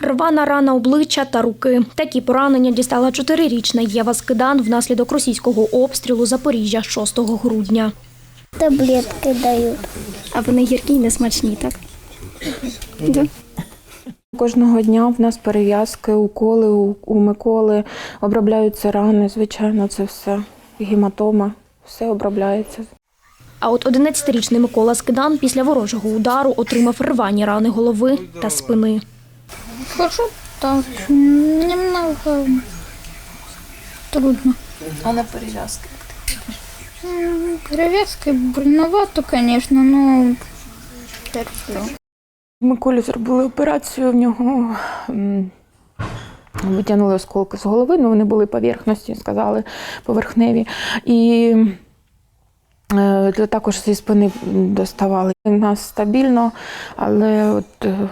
Рвана рана обличчя та руки. Такі поранення дістала чотирирічна Єва Скидан внаслідок російського обстрілу Запоріжжя 6 грудня. Таблетки дають. А вони гіркі й несмачні, так? Кожного дня в нас перев'язки, уколи у Миколи, обробляються рани, звичайно, це все. Гематома, все обробляється. А от 11-річний Микола Скидан після ворожого удару отримав рвані рани голови та спини. Хорошо, так, немного трудно. А на перев'язки? М, Перевязки больновато, конечно, но терплю. Миколі зробили операцію, в нього витягнули осколки з голови, ну вони були поверхності, сказали, поверхневі. І також зі спини доставали. У нас стабільно, але от, е,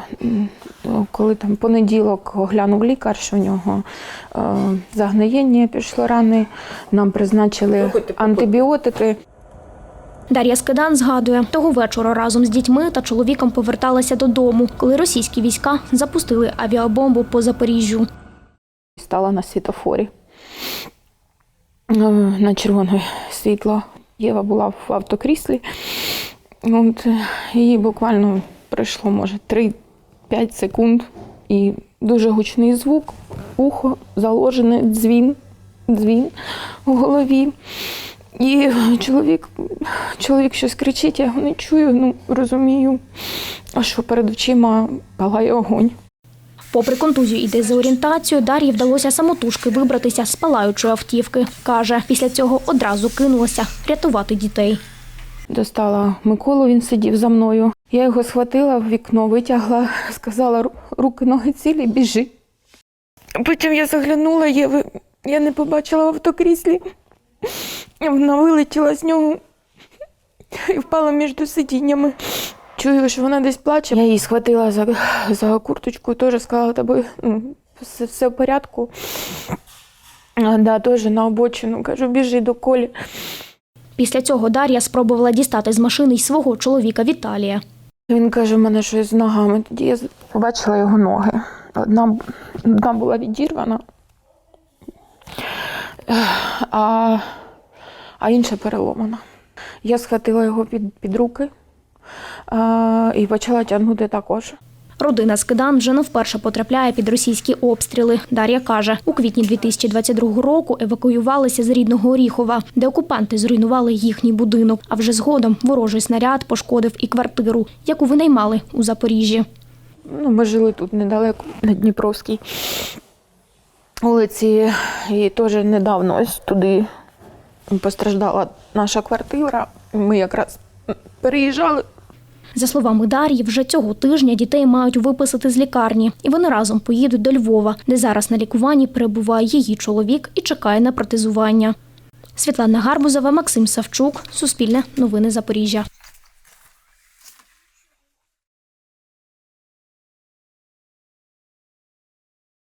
коли там понеділок оглянув лікар, що в нього е, загноєння пішло рани, нам призначили антибіотики. Дар'я Скидан згадує, того вечора разом з дітьми та чоловіком поверталася додому, коли російські війська запустили авіабомбу по Запоріжжю. Стала на світофорі. Е, На червоне світло. Єва була в автокріслі. От, їй буквально пройшло, може, 3-5 секунд. І дуже гучний звук, ухо заложене, дзвін, дзвін у голові. І чоловік, чоловік щось кричить, я його не чую, ну розумію, а що перед очима палає огонь. Попри контузію і дезорієнтацію, Дар'ї вдалося самотужки вибратися з палаючої автівки. Каже, після цього одразу кинулася рятувати дітей. Достала Миколу, він сидів за мною. Я його схватила в вікно, витягла, сказала, руки, ноги цілі, біжи. Потім я заглянула я не побачила в автокріслі. Вона вилетіла з нього і впала між сидіннями. Чую, що вона десь плаче. Я її схватила за, за курточку і теж сказала, тобі все, все в порядку. А, да, теж на обочину. Кажу, біжи до колі. Після цього Дар'я спробувала дістати з машини й свого чоловіка Віталія. Він каже, в мене щось з ногами. Тоді я побачила його ноги. Одна, одна була відірвана, а, а інша переломана. Я схватила його під, під руки і почала тягнути також. Родина Скидан вже не вперше потрапляє під російські обстріли. Дар'я каже, у квітні 2022 року евакуювалися з рідного Оріхова, де окупанти зруйнували їхній будинок. А вже згодом ворожий снаряд пошкодив і квартиру, яку винаймали у Запоріжжі. Ну, ми жили тут недалеко, на Дніпровській вулиці, і теж недавно ось туди постраждала наша квартира. Ми якраз переїжджали За словами Дар'ї, вже цього тижня дітей мають виписати з лікарні, і вони разом поїдуть до Львова, де зараз на лікуванні перебуває її чоловік і чекає на протезування. Світлана Гарбузова, Максим Савчук, Суспільне новини Запоріжжя.